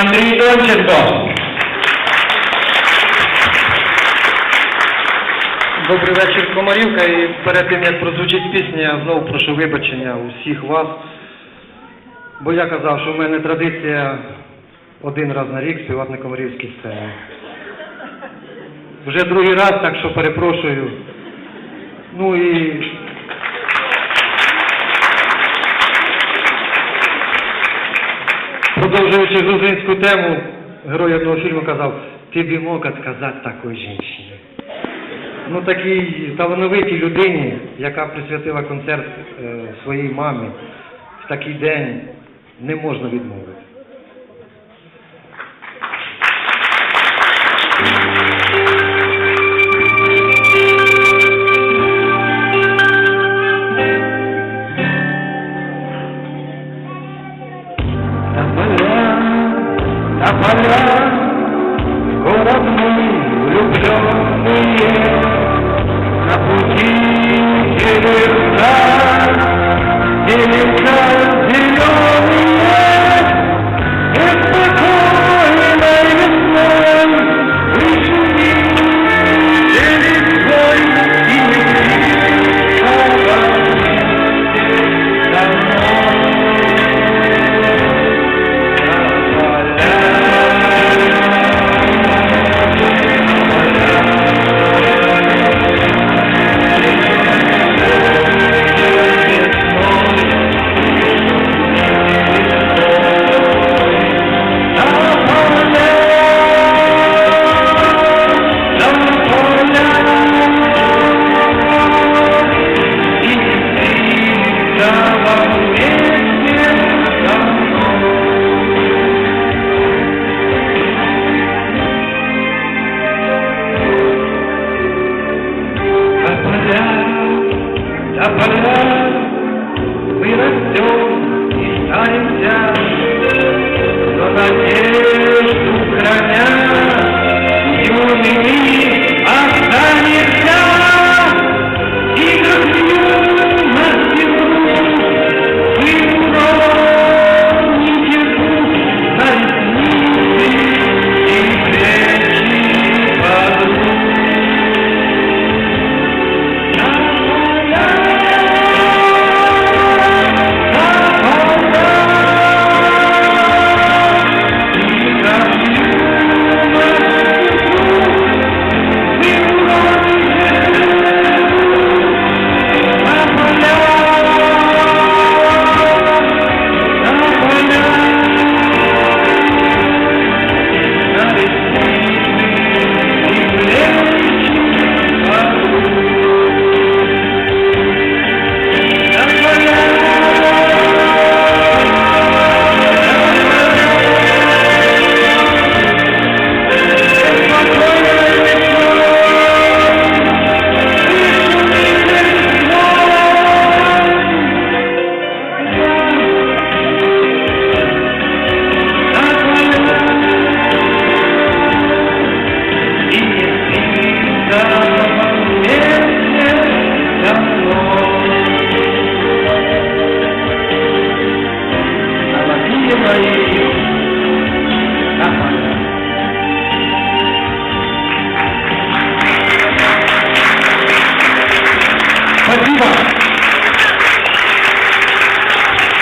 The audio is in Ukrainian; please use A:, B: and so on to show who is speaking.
A: Андрій Донченко.
B: Добрий вечір, Комарівка. І перед тим, як прозвучить пісня, я знову прошу вибачення у всіх вас. Бо я казав, що в мене традиція один раз на рік співати на комарівській сцені. Вже другий раз, так що перепрошую. Ну і продовжуючи грузинську тему, герой одного фільму казав, ти б мог відказати такої жінці. Ну, такій талановитій людині, яка присвятила концерт е, своїй мамі, в такий день не можна відмовити.
A: Тополя, город мой влюбленные, you.